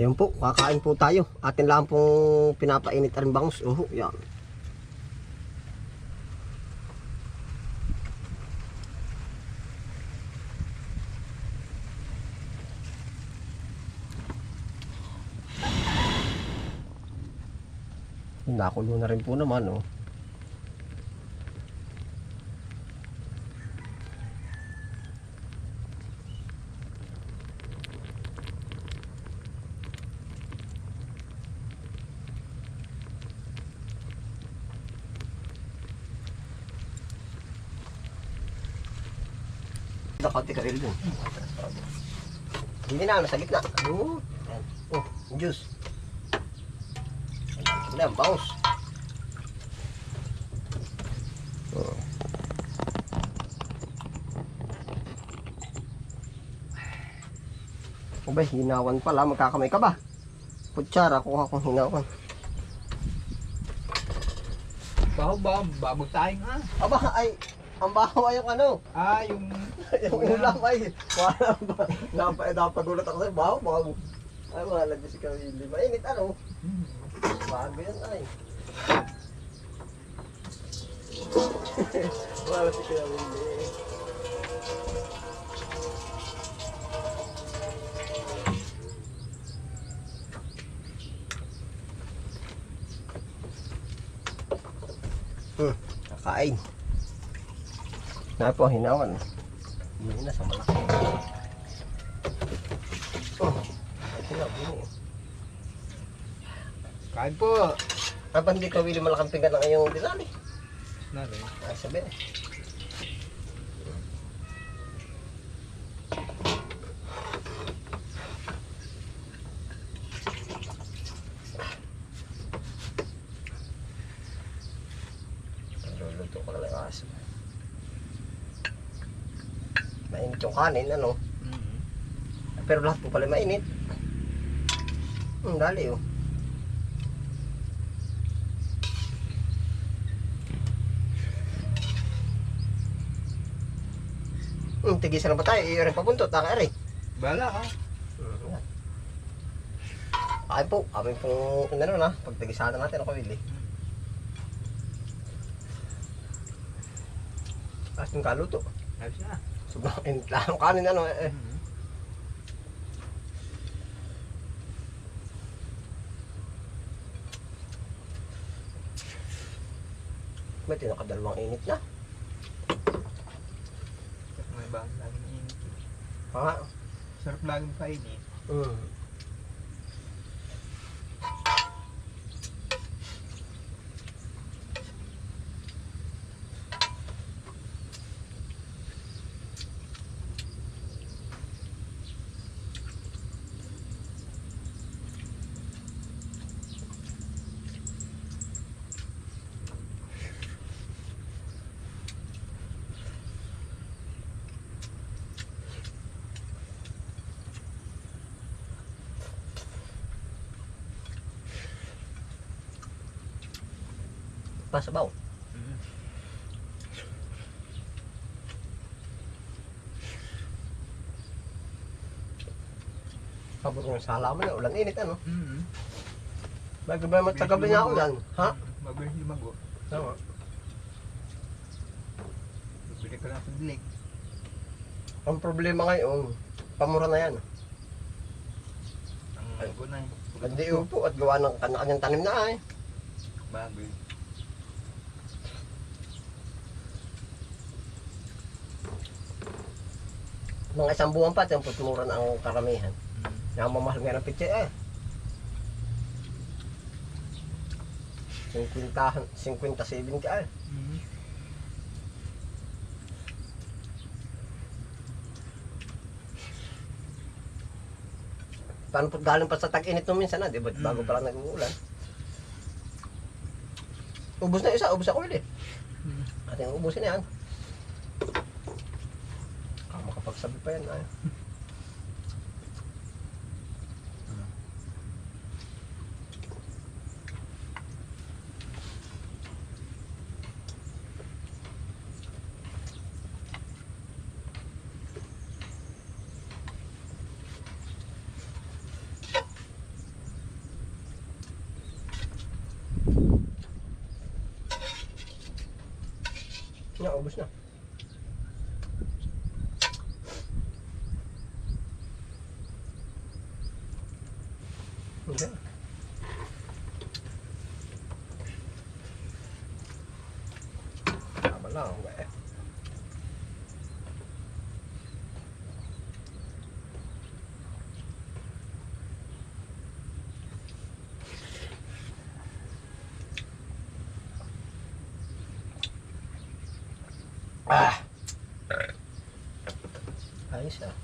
Ayun po, kakain po tayo. Atin lang pong pinapainit ang bangus. Uhu, yan. Nakulo na rin po naman, oh. Nakati ka rin dun. Hindi na, nasa gitna. Oh, yan. oh juice. Wala, bangus. Oh. O ba, hinawan pala. Magkakamay ka ba? Kutsara, kuha kong hinawan. Baho ba? Babag tayo nga. Aba, ay, ang baho ay yung ano. Ah, yung... yung ulam ay, wala ba? Napa, napagulat ako sa'yo, baho, baho. Ay, wala din si Kawili. Mainit ano? Bago yan ay. wala si Kawili. Hmm, kakain. Na po, hinawan. Hindi na sa malaki. Oh, na, bini. Kain po. Kapag hindi ka wili malaking pinggan ng iyong dinali. Nari. Ay, sabi. Luluto ko na lang yung aso. Mainit yung kanin, ano? Mm-hmm. Pero lahat po pala mainit. Hmm, dali oh. Hmm, tigisan na ba tayo? Iyo rin papuntot, taka rin. Bala ka. Ay po, kami po, ano na, pagtigisan natin ako, Willie. Tapos yung kaluto. Ayos na. Sobrang init lang ang kanin, ano, eh. eh. Mm-hmm. May tinakadalawang init na. May bahan laging init. Ha? Sarap laging painit. Hmm. Pasabaw. Pabor ng salaman na ulan init ano. Mm-hmm. Bago ba matagabi niya ulan? Ha? Mabilis lumago. Tama. Bibili ka lang sa dilig. Ang problema ngayon, pamura na yan. Ang lago na eh. Hindi upo at gawa ng kanya-kanyang tanim na ay. Bago eh. Mga isang buwan pa, putmura na ang karamihan. Mm-hmm. Namamahal nga ng pitse eh. 50, 50, 70 ay. Mm-hmm. Paano po galing pa sa tag-init nung minsan na, di ba? Bago Mm. pa lang nag-uulan. Ubus na isa, ubus ako ulit. Mm-hmm. Ating ubusin yan. Pagsabi pa yan, ay. Naubos na. Tama lang, eh. Ah! Ayos ah.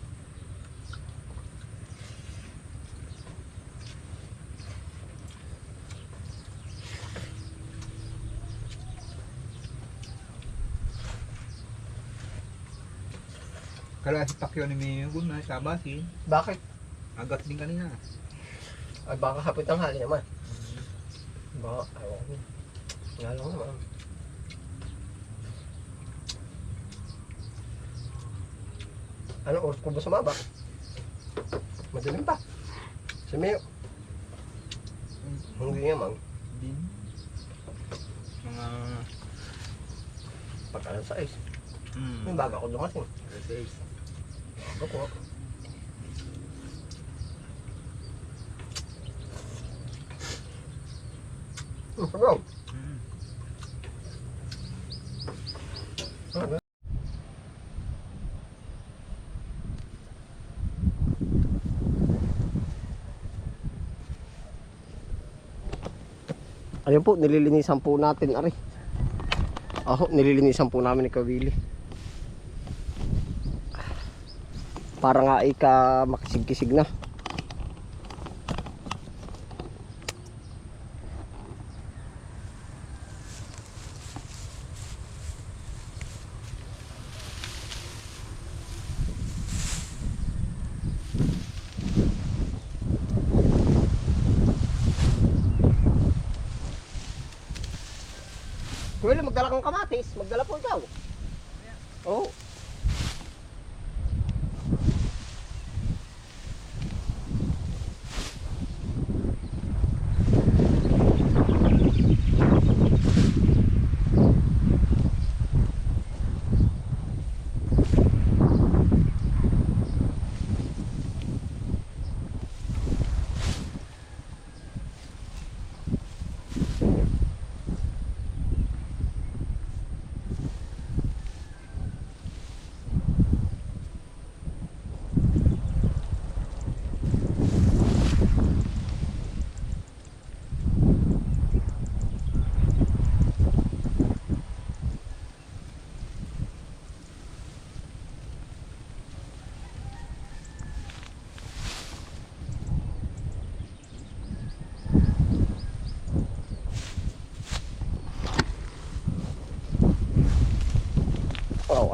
Kala si Pacquiao ni Mayo kung na sabasin. Bakit? Agat din kanina. Ay baka hapit ang hali naman. Baka, ayaw ko. Nga lang naman. Ano oras ko ba sumaba? Madilim pa. Si Mayo. Hindi nga mang. Din. Mga... Pagka ng sais. Hmm. May baga ko dumating. Kasi, Ako hmm. Ano? Ayun po, nililinisan po natin, ari. Aho, nililinisan po namin ni Kawili. Para nga ika makisig-kisig na. Kuya, magdala kang kamatis. Magdala po ikaw. Oo. Oh,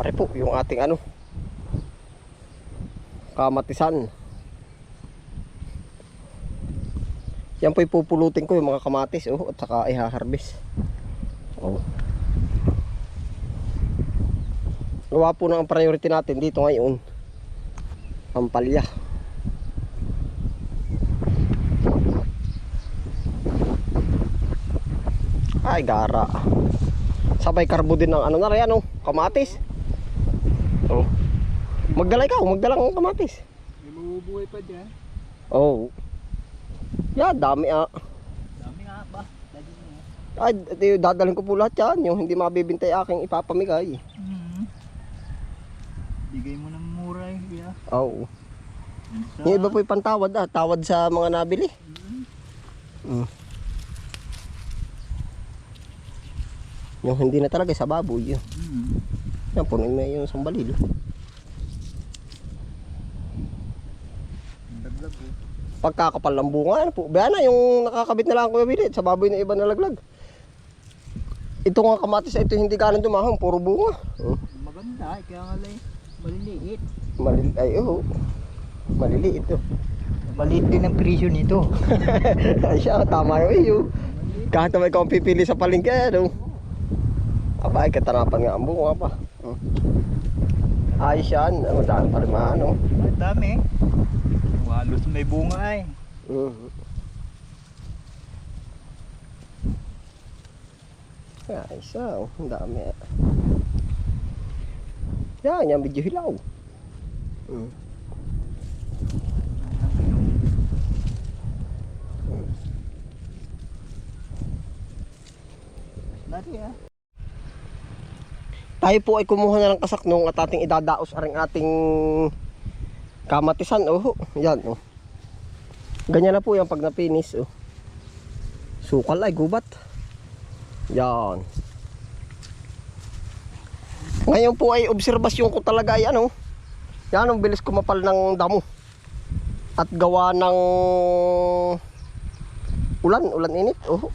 are po yung ating ano. Kamatisan. Yan po ipupulutin ko yung mga kamatis oh at saka iha-harvest. Oh. Gawa po ng priority natin dito ngayon. Pampalya. Ay, gara. Sabay karbo din ng ano na rin, ano, kamatis. Oh. Magdala ikaw, magdala ng kamatis. May mabubuhay pa dyan. Oh. Ya, dami ah. Dami nga ba? Dali nga. Ay, dadalhin ko po lahat yan. Yung hindi mabibintay aking ipapamigay. Hmm. Bigay mo ng mura eh. Kuya. Oo. Sa... Yung iba po yung pantawad ah. Tawad sa mga nabili. Mm. Yung hindi na talaga sa baboy. Yun. Hmm. Yan, punin mo yung sambalil. Ang Dagdag eh. Pagkakapal ng bunga, ano po. Bayana, yung nakakabit na lang ako bilit sa baboy na iba nalaglag. Ito nga kamatis, ito hindi ganun dumahong, puro bunga. Oh. Maganda eh. Kaya nga lang maliliit. Malil ay oh. Maliliit oh. Maliit din ang presyo nito. Ay siya, tama yung iyo. Kahit na may kang pipili sa palengke, ano. Aba, ay katarapan nga ang bunga pa. Hmm. Ayos yan, madami pa rin maano. Ang dami eh. Halos may bunga eh. Mhm. Ayos ah, oh. ang dami. ah. Yan, yan medyo hilaw. Mm. Dati ah. Tayo po ay kumuha na ng kasaknong at ating idadaos aring ating kamatisan. Oh, yan oh. Ganyan na po yung pag napinis oh. Sukal ay gubat. Yan. Ngayon po ay obserbasyon ko talaga ay ano. Yan ang bilis kumapal ng damo. At gawa ng ulan, ulan init. Oh.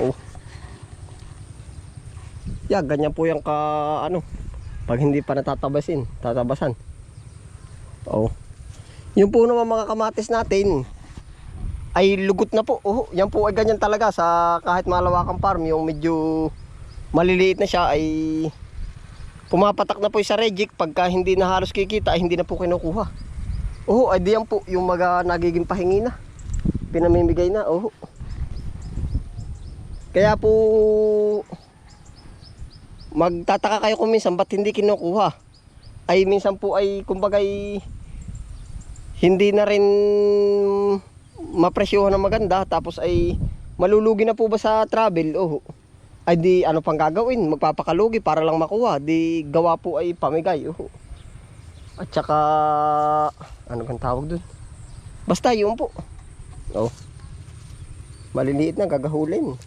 Oh. Yeah, ganyan po yung ka ano. Pag hindi pa natatabasin, tatabasan. Oh. Yung po naman mga kamatis natin ay lugot na po. Oh, yan po ay ganyan talaga sa kahit malawakang farm, yung medyo maliliit na siya ay pumapatak na po sa reject pagka hindi na halos kikita ay hindi na po kinukuha. Oh, ay diyan po yung mga nagiging pahingi na. Pinamimigay na. Oh. Kaya po magtataka kayo kung minsan ba't hindi kinukuha. Ay minsan po ay kumbagay hindi na rin mapresyohan ng maganda tapos ay malulugi na po ba sa travel? Oh ay di ano pang gagawin? Magpapakalugi para lang makuha. Di gawa po ay pamigay. Oh at saka ano kang tawag dun? Basta yun po. Oh. Maliliit na gagahulin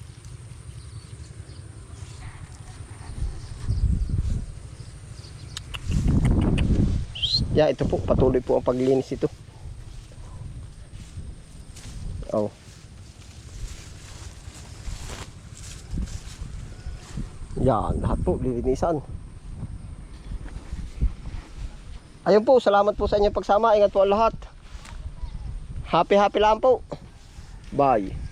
Ya, ito po, patuloy po ang paglinis ito. Oh. Yan, lahat po, lilinisan. Ayun po, salamat po sa inyong pagsama. Ingat po ang lahat. Happy, happy lang po. Bye.